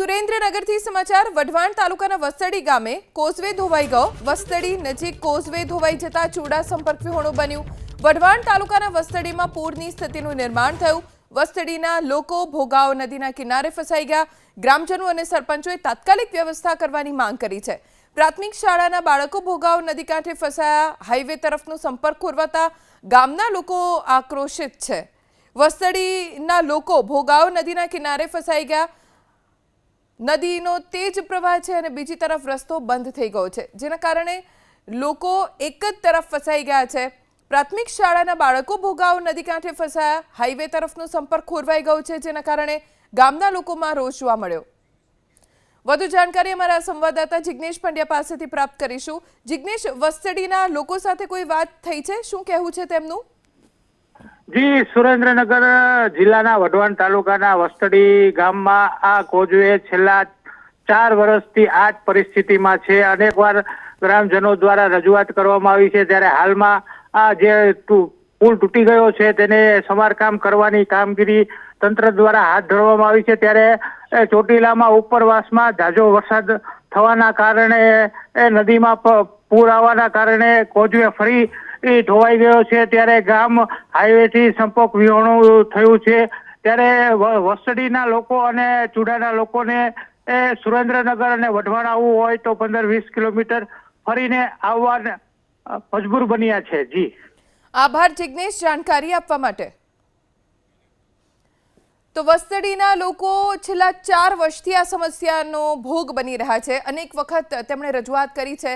સુરેન્દ્રનગરથી સમાચાર, વઢવાણ તાલુકાના વસ્તડી ગામે કોઝવે ધોવાઈ ગયો. વસ્તડી નજીક કોઝવે ધોવાઈ જતા ચૂડા સંપર્ક વિહોણું બન્યું. વઢવાણ તાલુકાના વસ્તડીમાં પૂરની સ્થિતિનું નિર્માણ થયું. વસ્તડીના લોકો ભોગાવ નદીના કિનારે ફસાઈ ગયા. ગ્રામજનો અને સરપંચોએ તાત્કાલિક વ્યવસ્થા કરવાની માંગ કરી છે. પ્રાથમિક શાળાના બાળકો ભોગાવ નદી કાંઠે ફસાયા. હાઈવે તરફનો સંપર્ક ખોરવાતા ગામના લોકો આક્રોશિત છે. વસ્તડીના લોકો ભોગાવ નદીના કિનારે ફસાઈ ગયા. નદીનો તેજ પ્રવાહ છે અને બીજી તરફ રસ્તો બંધ થઈ ગયો છે. જેના કારણે લોકો એક જ તરફ ફસાઈ ગયા છે. પ્રાથમિક શાળાના બાળકો ભોગાવ નદી કાંઠે ફસાયા. હાઈવે તરફનો સંપર્ક ખોરવાઈ ગયો છે, જેના કારણે ગામના લોકોમાં રોષ જોવા મળ્યો. વધુ જાણકારી અમારા સંવાદદાતા જિગ્નેશ પંડ્યા પાસેથી પ્રાપ્ત કરીશું. જિગ્નેશ વસ્તડીના લોકો સાથે કોઈ વાત થઈ છે? શું કહેવું છે તેમનું? જી, સુરેન્દ્રનગર જિલ્લાના વઢવાણ તાલુકાના વસ્તડી ગામમાં આ કોઝવે છેલ્લા ચાર વર્ષથી આ જ પરિસ્થિતિમાં છે. અનેકવાર ગ્રામજનો દ્વારા રજૂઆત કરવામાં આવી છે. ત્યારે હાલમાં આ જે પુલ તૂટી ગયો છે, તેને સમારકામ કરવાની કામગીરી તંત્ર દ્વારા હાથ ધરવામાં આવી છે. ત્યારે ચોટીલામાં ઉપરવાસમાં ઝાઝો વરસાદ થવાના કારણે નદીમાં પૂર આવવાના કારણે કોઝવે ફરી એ ધોવાઈ ગયો છે. ત્યારે ગામ હાઈવેથી સંપર્ક વિહોણું થયું છે. ત્યારે વસડીના લોકો અને ચુડાના લોકોને એ સુરેન્દ્રનગર અને વઢવાણ આવવું હોય તો પંદર વીસ કિલોમીટર ફરીને આવવા મજબૂર બન્યા છે. જી. આભાર જિગ્નેશ, જાણકારી આપવા માટે. તો વસ્તડીના લોકો છેલ્લા ચાર વર્ષથી આ સમસ્યાનો ભોગ બની રહ્યા છે. અનેક વખત તેમણે રજૂઆત કરી છે